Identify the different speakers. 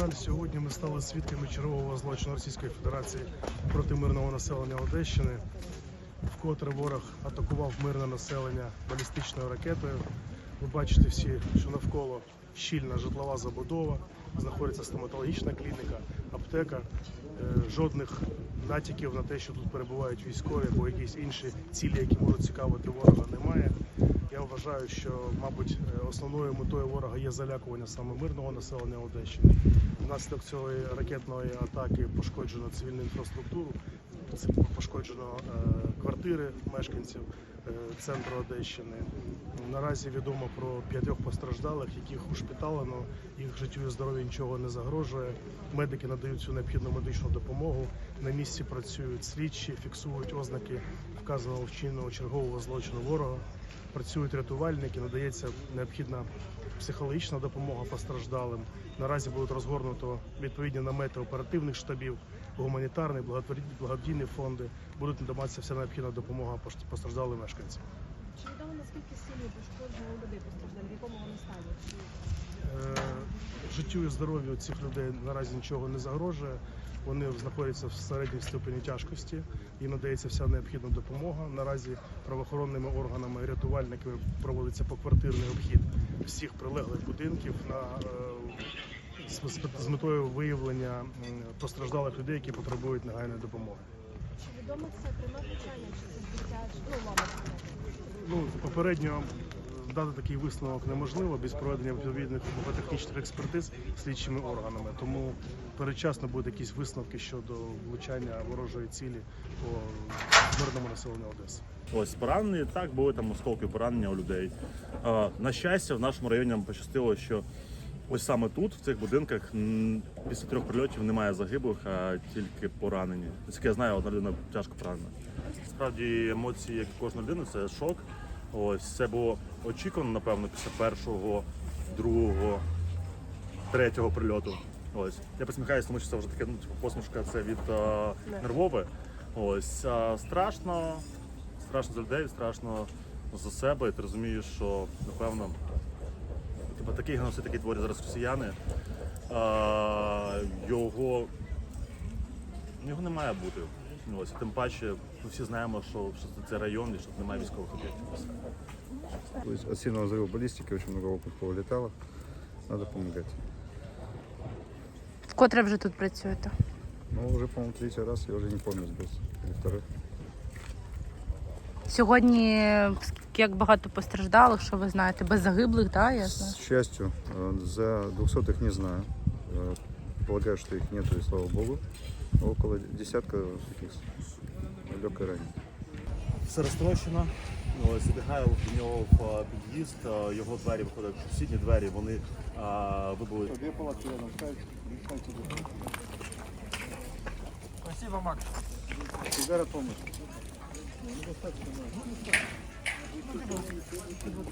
Speaker 1: жаль, сьогодні ми стали свідками чергового злочину Російської Федерації проти мирного населення Одещини. Вкотре ворог атакував мирне населення балістичною ракетою. Ви бачите всі, що навколо щільна житлова забудова, знаходиться стоматологічна клініка, аптека. Е, Жодних натяків на те, що тут перебувають військові або якісь інші цілі, які можуть цікавити ворога, немає. Я вважаю, що, мабуть, е, основною метою ворога є залякування саме мирного населення Одещини. Внаслідок цієї ракетної атаки пошкоджено цивільну інфраструктуру, пошкоджено е, квартири мешканців е, центру Одещини. Наразі відомо про п'ятьох постраждалих, яких ушпиталено, їх життю і здоров'ю нічого не загрожує. Медики надають цю необхідну медичну допомогу. На місці працюють слідчі, фіксують ознаки вказаного вчинного чергового злочину ворога. Працюють рятувальники, надається необхідна психологічна допомога постраждалим. Наразі будуть розгорнуто відповідні намети оперативних штабів, благотворі- благодійні фонди. Будуть надаватися вся необхідна допомога постраждалим мешканцям.
Speaker 2: Чи відомо наскільки сильно пошкоджено у людей постраждали? В якому вони стані? Чи
Speaker 1: Е, Життю і здоров'ю цих людей наразі нічого не загрожує. Вони знаходяться в середній ступені тяжкості, їм надається вся необхідна допомога. Наразі правоохоронними органами і рятувальниками проводиться поквартирний обхід всіх прилеглих будинків на е, з, з- з метою виявлення постраждалих людей, які потребують негайної допомоги.
Speaker 2: чи відомо це пряме влучання, чи це збиття, ну мама
Speaker 1: Ну, попередньо е, дати такий висновок неможливо без проведення відповідних технічних експертиз слідчими органами. Тому передчасно будуть якісь висновки щодо влучання ворожої цілі по мирному населенню Одеси.
Speaker 3: Ось поранені, так були там осколки поранення у людей. На щастя, в нашому районі нам пощастило, що ось саме тут, в цих будинках, після трьох прильотів немає загиблих, а тільки поранені. Наскільки я знаю, одна людина тяжко поранена. Справді емоції, як і кожної людини, це шок. Ось це було очікувано, напевно, після першого, другого, третього прильоту. Ось я посміхаюся, тому що це вже таке ну, типу, посмішка це від е, нервове. Ось а, страшно, страшно за людей, страшно за себе. І ти розумієш, що напевно типу, такий геноцид, який творять зараз росіяни, а, його, його не має бути. Ну, Ось, тим паче, ми всі знаємо, що, що це район і що тут немає військових об'єктів.
Speaker 4: То есть от сильного взрыва баллистики очень много опытов повылетало. Надо помогать.
Speaker 5: Вкотре вже тут працюєте?
Speaker 4: Но уже, по-моему, третий раз, я уже не помню сбился. Или второй.
Speaker 5: Сьогодні як багато постраждалих, що ви знаєте, без загиблих, да, я знаю.
Speaker 4: С счастью, э, за 200 не знаю. Э, Полагаю, что их нету, и слава богу. Около десятка таких с легкой раненых.
Speaker 3: Все розтрощено. Ось забігаю до нього в а, під'їзд. а, Його двері виходять в сусідні двері. Вони а, вибули.
Speaker 4: Две палатки рядом ставить.
Speaker 6: Спасибо, Макс.
Speaker 4: Сигара помощь. Продолжение следует...